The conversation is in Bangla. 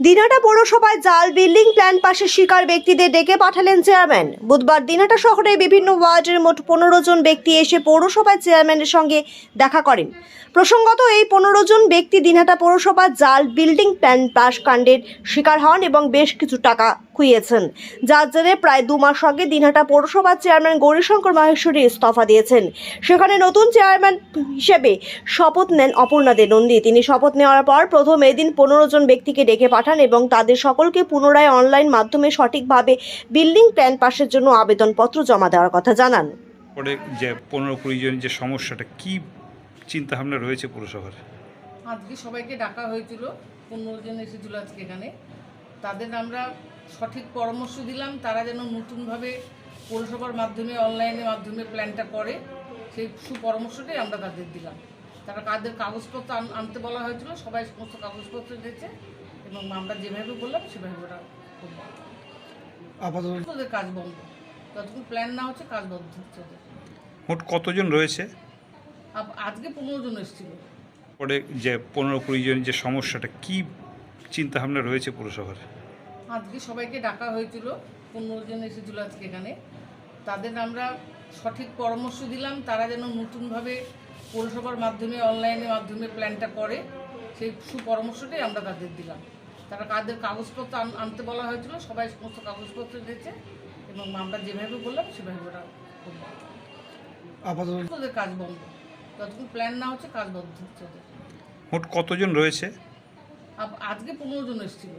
দিনাটা পৌরসভায় জাল বিল্ডিং প্ল্যান পাশে শিকার ব্যক্তিদের ডেকে পাঠালেন চেয়ারম্যান। বুধবার দিনাটা শহরে বিভিন্ন ওয়ার্ডের মোট পনেরো জন ব্যক্তি এসে পৌরসভার চেয়ারম্যানের সঙ্গে দেখা করেন। প্রসঙ্গত, এই পনেরো জন ব্যক্তি দিনহাটা পৌরসভা জাল বিল্ডিং প্ল্যান পাশ কাণ্ডের শিকার হন এবং বেশ কিছু টাকা খুইয়েছেন। যার জেরে প্রায় দু মাস আগে দিনহাটা পৌরসভার চেয়ারম্যান গৌরীশঙ্কর মাহেশ্বরী ইস্তফা দিয়েছেন। সেখানে নতুন চেয়ারম্যান হিসেবে শপথ নেন অপর্ণা দে নন্দী তিনি শপথ নেওয়ার পর প্রথম এদিন পনেরো জন ব্যক্তিকে ডেকে পাঠান এবং তাদের সকলকে পুনরায় অনলাইন মাধ্যমে সঠিকভাবে বিল্ডিং প্ল্যান পাশের জন্য আবেদনপত্র জমা দেওয়ার কথা জানান। পরে যে পনেরো কুড়ি জন যে সমস্যাটা কি চিন্তা ভাবনা রয়েছে পুরসভার? আজকে সবাইকে ডাকা হয়েছিল পনেরো জন এসেছিল আজকে এখানে। তাদের আমরা সঠিক পরামর্শ দিলাম তারা যেন নতুনভাবে পৌরসভার মাধ্যমে অনলাইনের মাধ্যমে প্ল্যানটা করে। সেই সুপরামর্শটাই আমরা তাদের দিলাম। তারা কাদের কাগজপত্র আনতে বলা হয়েছিল সবাই সমস্ত কাগজপত্র দিয়েছে। এবং আমরা যেভাবে বললাম সেভাবে ওরা করব। আপাতত ওদের কাজ বন্ধ। যতক্ষণ প্ল্যান না হচ্ছে কাজ বন্ধ হচ্ছে ওদের। মোট কতজন রয়েছে? আজকে পনেরো জন এসেছিল। পরে যে পনেরো কুড়ি জন যে সমস্যাটা কি চিন্তা ভাবনা রয়েছে পুরসভার? আজকে সবাইকে ডাকা হয়েছিল পনেরো জন এসেছিল আজকে এখানে। তাদের আমরা সঠিক পরামর্শ দিলাম তারা যেন নতুনভাবে পৌরসভার মাধ্যমে অনলাইনের মাধ্যমে প্ল্যানটা করে। সেই সুপরামর্শটাই আমরা তাদের দিলাম। তারা কাদের কাগজপত্র আন- আনতে বলা হয়েছিল সবাই সমস্ত কাগজপত্র দিয়েছে এবং আমরা যেভাবে বললাম সেভাবে ওরা আপাতত ওদের কাজ বন্ধ। যতক্ষণ প্ল্যান না হচ্ছে কাজ বন্ধ হচ্ছে ওদের। মোট কতজন রয়েছে? আজকে পনেরো জন এসেছিল।